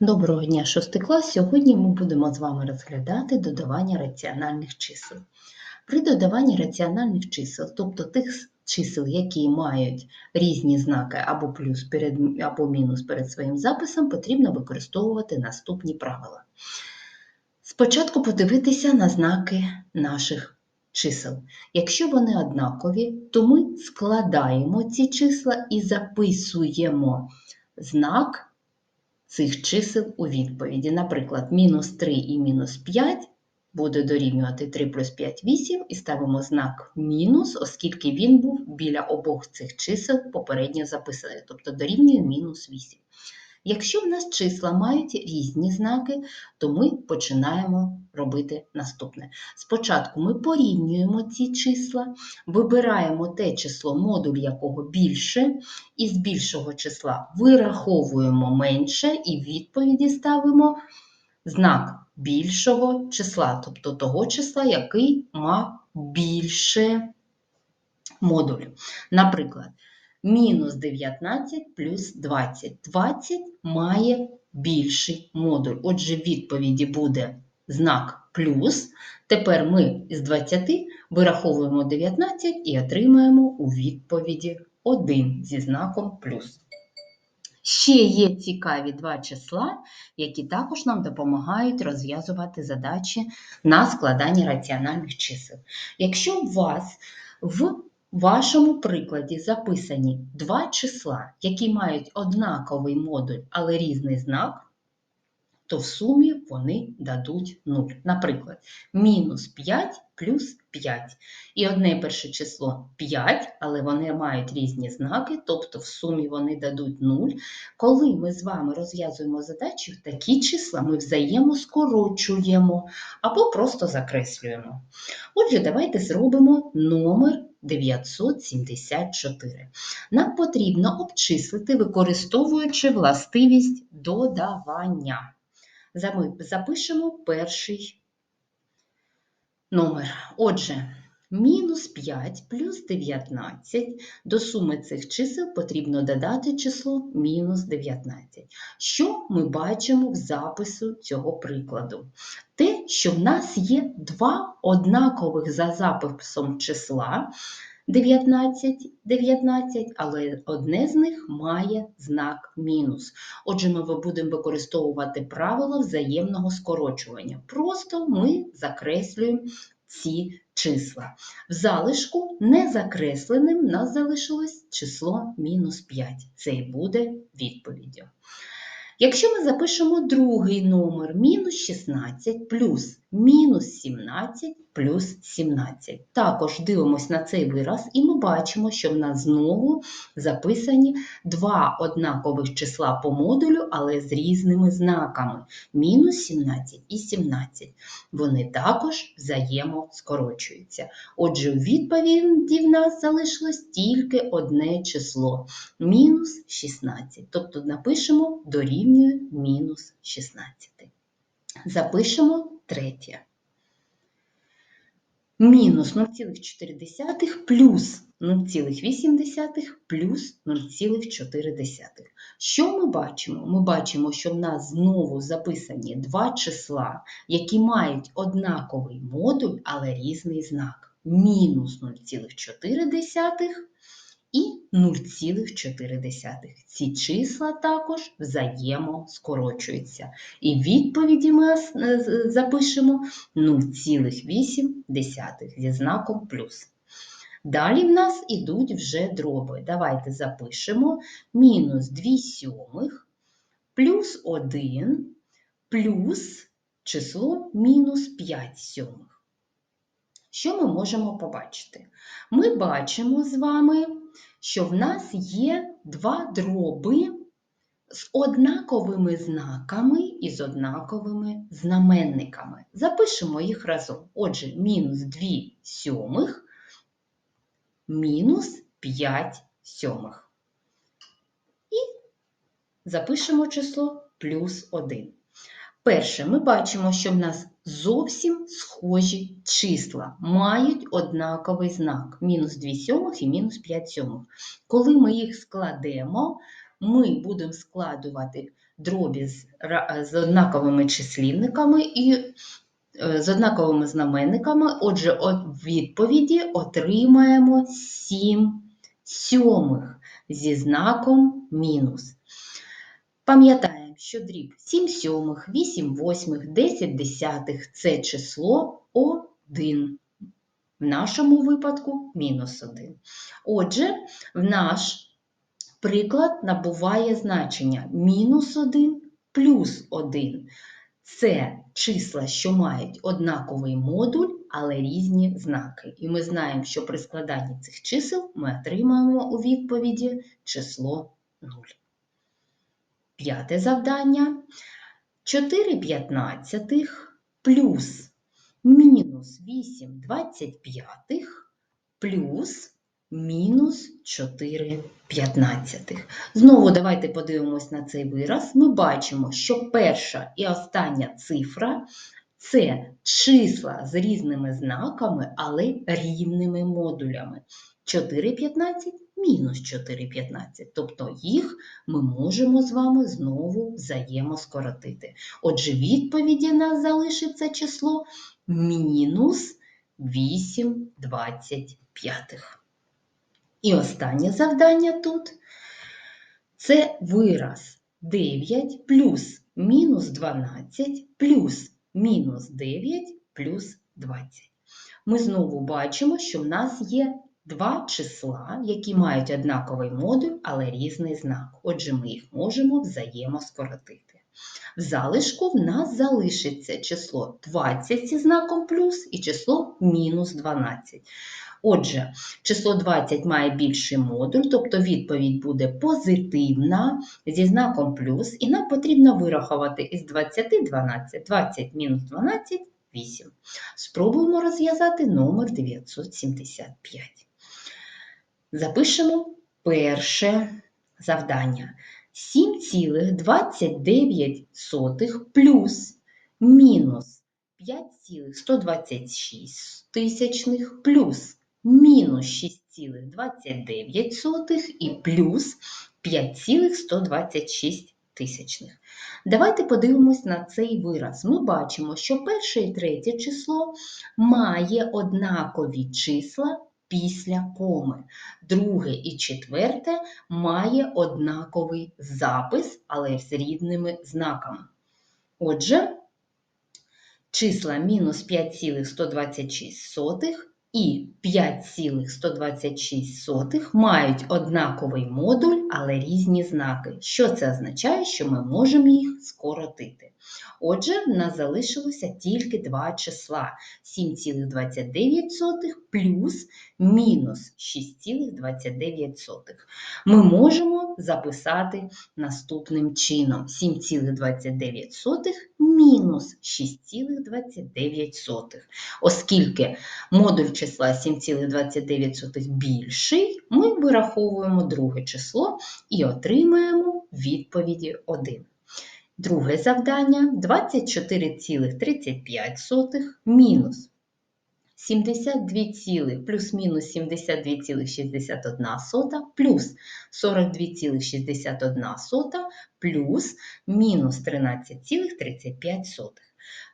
Доброго дня, шостий клас. Сьогодні ми будемо з вами розглядати додавання раціональних чисел. При додаванні раціональних чисел, тобто тих чисел, які мають різні знаки або плюс перед, або мінус перед своїм записом, потрібно використовувати наступні правила. Спочатку подивитися на знаки наших чисел. Якщо вони однакові, то ми складаємо ці числа і записуємо знак цих чисел у відповіді. Наприклад, мінус 3 і мінус 5 буде дорівнювати 3 плюс 5 8 і ставимо знак мінус, оскільки він був біля обох цих чисел попередньо записаний, тобто дорівнює мінус 8. Якщо в нас числа мають різні знаки, то ми починаємо робити наступне. Спочатку ми порівнюємо ці числа, вибираємо те число, модуль якого більше, і з більшого числа вираховуємо менше і в відповіді ставимо знак більшого числа, тобто того числа, який мав більше модуль. Наприклад, мінус 19 плюс 20. 20 має більший модуль. Отже, в відповіді буде знак плюс. Тепер ми з 20 вираховуємо 19 і отримаємо у відповіді 1 зі знаком плюс. Ще є цікаві два числа, які також нам допомагають розв'язувати задачі на складання раціональних чисел. Якщо у вас в вашому прикладі записані два числа, які мають однаковий модуль, але різний знак, то в сумі вони дадуть 0. Наприклад, мінус 5 плюс 5. І одне перше число 5, але вони мають різні знаки, тобто в сумі вони дадуть 0. Коли ми з вами розв'язуємо задачу, такі числа ми взаємоскорочуємо або просто закреслюємо. Отже, давайте зробимо номер 974. Нам потрібно обчислити, використовуючи властивість додавання. Запишемо перший номер. Отже, мінус 5 плюс 19. До суми цих чисел потрібно додати число мінус 19. Що ми бачимо в запису цього прикладу? Те, що в нас є два однакових за записом числа. 19, 19, але одне з них має знак мінус. Отже, ми будемо використовувати правило взаємного скорочування. Просто ми закреслюємо ці числа. В залишку незакресленим у нас залишилось число мінус 5. Це і буде відповіддю. Якщо ми запишемо другий номер мінус 16 плюс мінус 17 плюс 17. Також дивимося на цей вираз, і ми бачимо, що в нас знову записані два однакових числа по модулю, але з різними знаками. Мінус 17 і 17. Вони також взаємоскорочуються. Отже, у відповіді в нас залишилось тільки одне число мінус 16. Тобто напишемо дорівнює мінус 16. Запишемо третє. Мінус 0,4 плюс 0,8 плюс 0,4. Що ми бачимо? Ми бачимо, що в нас знову записані два числа, які мають однаковий модуль, але різний знак. Мінус 0,4 і 0,4. Ці числа також взаємоскорочуються. І відповіді ми е, запишемо 0,8 зі знаком плюс. Далі в нас ідуть вже дроби. Давайте запишемо мінус 2 сьомих плюс 1 плюс число мінус 5 сьомих. Що ми можемо побачити? Ми бачимо з вами що в нас є два дроби з однаковими знаками і з однаковими знаменниками. Запишемо їх разом. Отже, мінус 2 сьомих, мінус 5 сьомих. І запишемо число плюс 1. Перше, ми бачимо, що в нас зовсім схожі числа, мають однаковий знак мінус 2 сьомих і мінус 5 сьомих. Коли ми їх складемо, ми будемо складувати дробі з, однаковими числівниками і е, з однаковими знаменниками. Отже, от в відповіді отримаємо 7 сьомих зі знаком мінус. Пам'ятаємо, що дріб 7 сьомих, 8 восьмих, 10 десятих – це число 1. В нашому випадку мінус 1. Отже, в наш приклад набуває значення мінус 1 плюс 1. Це числа, що мають однаковий модуль, але різні знаки. І ми знаємо, що при складанні цих чисел ми отримаємо у відповіді число 0. П'яте завдання. 4 п'ятнадцятих плюс мінус 8 25 плюс мінус 4 п'ятнадцятих. Знову давайте подивимось на цей вираз. Ми бачимо, що перша і остання цифра це числа з різними знаками, але рівними модулями. 4,15 мінус 4,15. Тобто їх ми можемо з вами знову взаємоскоротити. Отже, відповіді нас залишиться число мінус 8,25. І останнє завдання тут це вираз 9 плюс мінус 12 плюс мінус 9 плюс 20. Ми знову бачимо, що в нас є два числа, які мають однаковий модуль, але різний знак. Отже, ми їх можемо взаємоскоротити. В залишку в нас залишиться число 20 зі знаком плюс і число мінус 12. Отже, число 20 має більший модуль, тобто відповідь буде позитивна зі знаком плюс, і нам потрібно вирахувати із 20 12. 20 мінус 12 8. Спробуємо розв'язати номер 975. Запишемо перше завдання. 7,29 плюс мінус 5,126 тисячних плюс мінус 6,29 і плюс 5,126 тисячних. Давайте подивимось на цей вираз. Ми бачимо, що перше і третє число має однакові числа після коми. Друге і четверте має однаковий запис, але з рідними знаками. Отже, числа мінус 5,126 і 5,126 мають однаковий модуль, але різні знаки. Що це означає? Що ми можемо їх скоротити. Отже, в нас залишилося тільки два числа 7,29 плюс мінус 6,29. Ми можемо записати наступним чином 7,29 мінус 6,29. Оскільки модуль числа 7,29 більший, ми вираховуємо друге число і отримаємо відповіді 1. Друге завдання 24,35 мінус 72, ціли плюс-мінус 72,61 плюс 42,61 плюс мінус 13,35.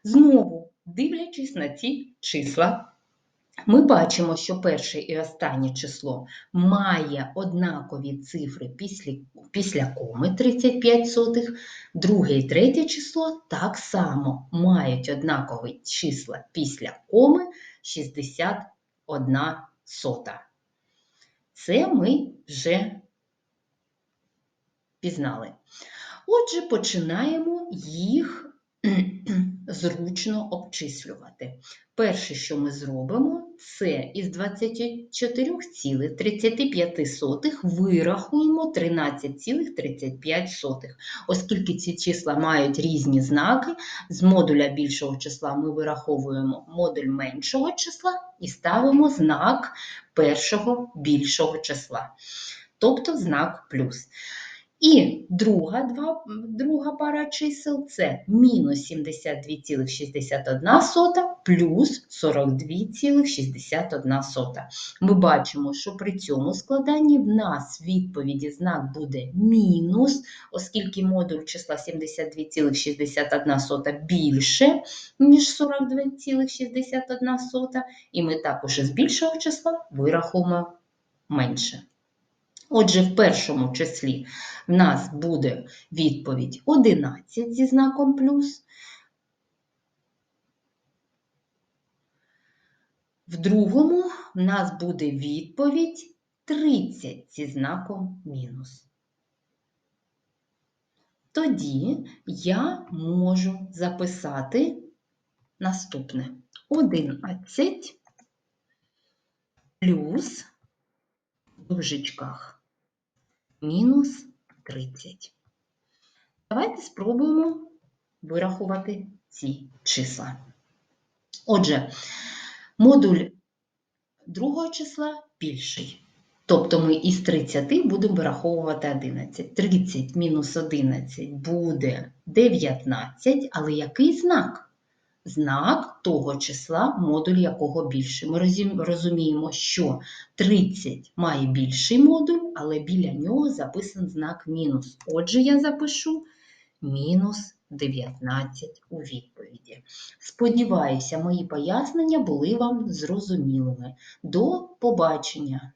Знову, дивлячись на ці числа, ми бачимо, що перше і останнє число має однакові цифри після, після коми 35 сотих, друге і третє число так само мають однакові числа після коми 61 сота. Це ми вже пізнали. Отже, починаємо їх зручно обчислювати. Перше, що ми зробимо, це із 24,35 вирахуємо 13,35. Оскільки ці числа мають різні знаки, з модуля більшого числа ми вираховуємо модуль меншого числа і ставимо знак першого більшого числа, тобто знак плюс. І друга, два, друга пара чисел це мінус 72,61 плюс 42,61. Ми бачимо, що при цьому складанні в нас відповіді знак буде мінус, оскільки модуль числа 72,61 більше, ніж 42,61, і ми також із більшого числа вирахуємо менше. Отже, в першому числі в нас буде відповідь 11 зі знаком плюс. В другому в нас буде відповідь 30 зі знаком мінус. Тоді я можу записати наступне 11 плюс в дужечках мінус 30. Давайте спробуємо вирахувати ці числа. Отже, модуль другого числа більший. Тобто ми із 30 будемо вираховувати 11. 30 мінус 11 буде 19, але який знак? Знак того числа, модуль якого більший. Ми розуміємо, що 30 має більший модуль, але біля нього записан знак мінус. Отже, я запишу мінус 19 у відповіді. Сподіваюся, мої пояснення були вам зрозумілими. До побачення!